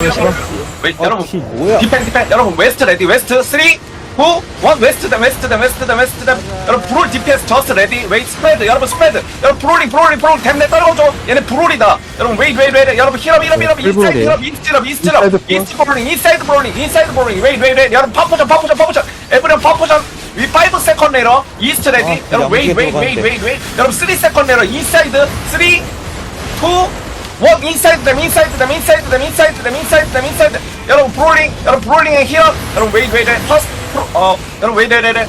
여러분, 웨이, 여러분 피 뭐야? 디펜 디펜 여러분 웨스트 레디 웨스트 3 2 1 웨스트 댐 웨스트 댐 웨스트 댐 웨스트 댐. 여러분 브롤 DPS 저스트 레디 웨이 스프레드 여러분 스프레드. 여러분 브롤링 브롤링 브롤 댐내 떨어져 얘네 브롤이다. 여러분 웨이 웨이 웨이 여러분 힐업 힐업 힐업 인사이드 이스트 힐업 인사이드 이스트 브롤링 인사이드 브롤링 인사이드 브롤링 웨이 웨이 웨이. 여러분 파포션 파포션 파포션. 에브리언 파포션. 위 5 세컨 레러 이스트 레디. 아, 여러분 웨이 웨이 웨이. 웨이 웨이. 여러분 3 세컨 레러 인사이드 3 2 Walk inside to them, inside to them, inside to them, inside to them, inside to them, inside to them. 여러분 브롤링, 여러분 브롤링 앤 힐업. 여러분 웨이드 웨이드 퍼스 어 여러분 웨이드 웨이드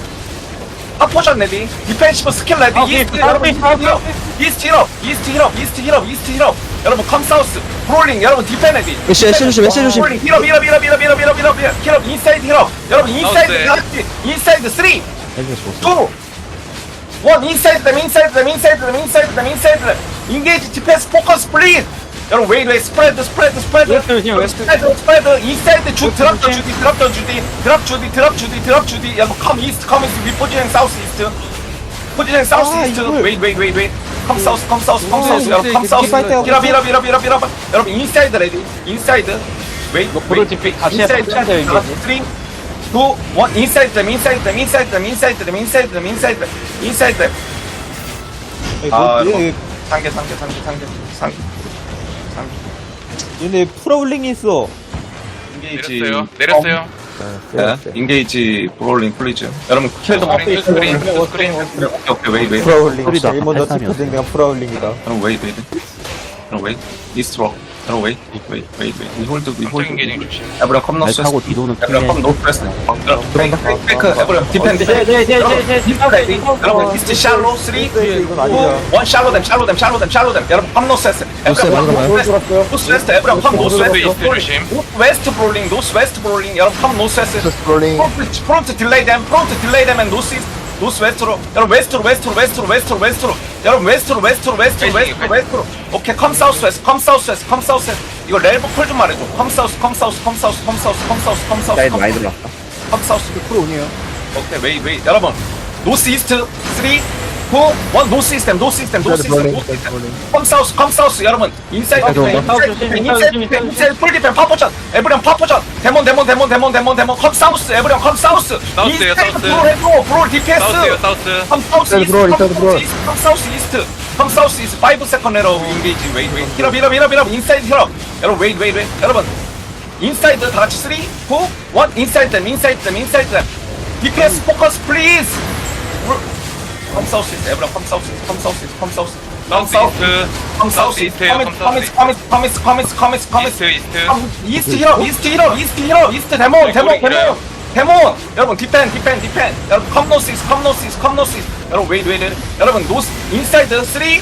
포션 레디, 디펜시브 스킬 레디, 이스트 힐업, 이스트 힐업, 이스트 힐업, 이스트 힐업, 이스트 힐업. 여러분 컴 사우스, 브롤링 여러분 디펜 레디. 메시 메시 조심, 메시 조심. 브롤링 힐업, 힐업, 힐업, 힐업, 힐업, 힐업, 힐업, 힐업, 인사이드 힐업. 여러분 인사이드 힐업, 인사이드 3, 2, 원 인사이드 댐 인사이드 댐 인사이드 댐 인사이드 댐 인사이드 댐 인게이지 디펜스 포커스 플리즈 여러분 웨이 웨이 스프레드 스프레드 스프레드 스프레드 스프레드 인사이드 주 드랍 더 주디 드랍 더 주디 드랍 주디 드랍 주디 드랍 주디 여러분 컴 이스트 컴 이스트 위 포지션 사우스 이스트 포지션 사우스 이스트 웨이 웨이 웨이 웨이 컴 사우스 컴 사우스 컴 사우스 여러분 컴 사우스 이랍 이랍 이랍 이랍 이랍 여러분 인사이드 레디 인사이드 웨이 웨이 인사이드 3 2 1 inside them inside them inside them inside them inside them inside them inside them 아니, 아, 뭐. 얘, 상계 상계 상계 상계 상계 상계 얘네 프라울링이 있어. 인게이지 내렸어요. 내렸어요. 네, 인게이지 브롤링 플리즈 여러분 킬도 못 스크린, 스크린, 스크린. 오케이 오케이 웨이 웨이 프라울링. 제일 먼저 햇삼이었어. 찍혀든 그냥 프라울링이다. 여러분 웨이 웨이 여러분 웨이 이스트로 여러분 웨이 웨이 웨이 웨이 위 홀드 위 홀드 감정 인게이징 조심. 에브라 컴 노스 타고 뒤도는 에브라 컴 노스 프레스 페이크 페이크 에브라 디펜 디펜 제제제제제 여러분 이스트 샬로 3 2 1 이건 아니야. 샬로 댐 샬로 댐 샬로 댐 샬로 댐 여러분 컴 노스 에스 노스 많이 가봐요. 노스 웨스트 에브라 컴 노스 노스 웨스트 이스트 조심. 웨스트 브롤링 노스 웨스트 브롤링 여러분 컴 노스 웨스트 프라울링. 프론트 프론트 딜레이 댐 프론트 딜레이 댐앤 노스 이스트 노스 웨스트로 여러분 웨스트로 웨스트로 웨스트로 웨스트로 웨스트로 여러분 웨스트로 웨스트로 웨스트로 웨스트로 웨스트로 오케이 컴 사우스 웨스트 컴 사우스 웨스트 컴 사우스 웨스트 이거 렐보 콜좀 말해줘. 컴 사우스 컴 사우스 컴 사우스 컴 사우스 컴 사우스 컴 사우스 사이드 컴 많이 사우스 들어왔다. 컴 사우스 100% 오네요. 오케이 웨이 웨이 여러분 노스 이스트 3 2 1 노스 이스템 노스 이스템 노스 이스템 노스 이스템. 컴 사우스 컴 사우스 여러분. 인사이드 디펜 인사이드 디펜 인사이드 디펜 인사이드 풀 디펜 파포전 에브리언 파포전 데몬 데몬 데몬 데몬 데몬 데몬. 컴 사우스 에브리언 컴 사우스. 사우스예요, 인사이드. 브롤 해줘. 브롤 디펜스. 사우스요 사우스. 컴 사우스 이스트 컴. 사우스 이스트 컴 사우스 이스트. 컴 사우스 이스트. 5 세컨 에러 인게이지. 웨이 웨이 힐업 힐업 힐업 힐업 인사이드 힐업 여러분 웨이 웨이 웨이 여러분 인사이드 다 같이 3 2 1 인사이드 댐 인사이드 댐 인사이드 댐. DPS 포커스 플리즈 Komm south east, Abler, komm south east, komm south east, komm south east. Komm south east, komm uh, south east, komm east, komm east, hero. east, uh. hero. east, komm east, komm east. 이스트 히로, 이스트 히로, 이스트 히로, 이스트 데몬, 데몬, 데몬. 데몬! 여러분 디펜 디펜 디펜 여러분 컴 노스 이스 컴 노스 이스 여러분 웨이트 웨이트 여러분 노스 인사이드 3 2 1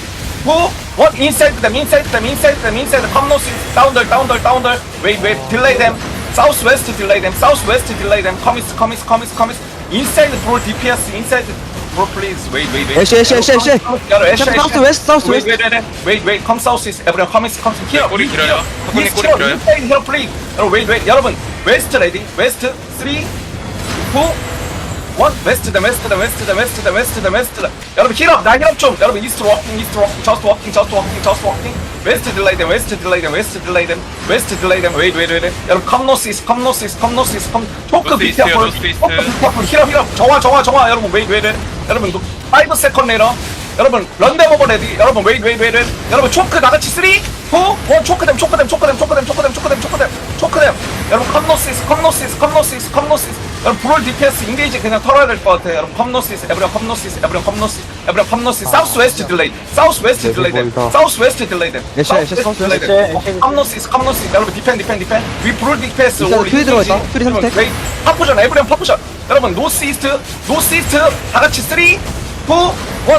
인사이드 댐 인사이드 댐 인사이드 댐 인사이드 컴 노스 이스 다운덜 다운덜 Wait, 웨이트 웨이트 딜레이 댐 southwest delay them, southwest delay them, commits, commits, commits, commits, inside the pro DPS, inside the 브롤 플리즈 웨이 웨이 웨이 애쉬 애쉬 애쉬 애쉬 여러분 애쉬 사우스 웨스트 사우스 Wait, 웨스트 wait, wait, wait, wait, come south east. Everyone, come east, come east. Here, 꼬리 here, 길어요. here, 코코님 꼬리 here, 길어요. inside here, please. 여러분, wait, wait, 여러분, west ready, west, three, two, one, west, the west, the west, the west, the west, the west. 여러분, 힐업, 나 힐업 좀. 여러분, east walking, east walking, just walking, just walking, just walking. West delay them, west delay them, west delay them, west delay them. Wait, wait, wait. 여러분, come north east, come north east, come north east, come. 토크 North 비트 east요, 앞으로, north east. 토크 비트 앞으로, 힐업, 힐업. 정화, 정화, 정화. 여러분, wait, wait, wait. 여러분, 5 세컨 내려. 여러분 런데버 오버 레디 여러분 웨이 웨이 웨이 웨이 여러분 초크 나같이 3 2 1 초크댐 초크댐 초크댐 초크댐 초크댐 초크댐 초크댐 초크댐. 여러분 컴노시스 컴노시스 컴노시스 컴노시스 여러분 브롤 DPS 인게이지 그냥 털어야 될 것 같아 여러분 컴노시스 에브리언 컴노시스 에브리언 컴노시스 에브리언 컴노시스 사우스 웨스트 딜레이 사우스 웨스트 딜레이 댐 사우스 웨스트 딜레이 댐 애쉬, 애쉬, 사우스 웨스트. 컴노시스 컴노시스. 여러분 디펜 디펜 디펜. 위 브롤 DPS 일단 퓨리 들어가자. 퓨리 선택. 웨이 파포션 에브리언 파포션. 여러분 노스 이스트 노스 이스트 다 같이 3 2 1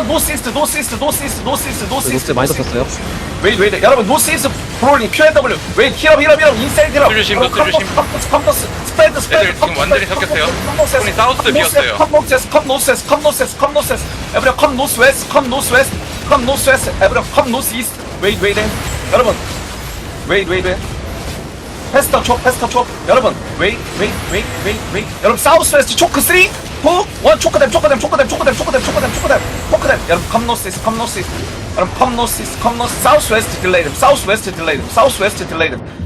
노스 이스트 노스 이스트 노스 이스트 노스 이스트 노스 이스트 노스 많이 썼어요. 웨이 웨이 여러분 노스 이스트 브롤링 QNW 웨이 힐업 힐업 힐업 인사이드 힐업 노스 조심, 노스 조심. 컴포스 컴포스 스프레드 스프레드 애들 지금 완전히 섞였어요. 손이 사우스 비었어요. 컴 노스에스 컴 노스에스 컴 노스에스 컴 노스에스 에브리언 컴 노스 웨스트 컴 노스 웨스트 컴 노스 웨스트 에브리언 컴 노스 이스트 웨이 웨이 여러분 웨이 웨이 웨이 페스터 촉, 페스터 촉. 여러분, 웨이, 웨이, 웨이, 웨이. 여러분, 사우스 웨스트 초크 3, 2, 1, 초크댐, 초크댐, 초크댐, 초크댐, 초크댐, 초크댐, 초크댐, 초크댐. 여러분, 컴 노스 이스, 컴 노스 이스. 여러분, 컴 노스 이스, 컴 노스, 사우스 웨스트 딜레이 them, 사우스 웨스트 딜레이 them, 사우스 웨스트 딜레이 them.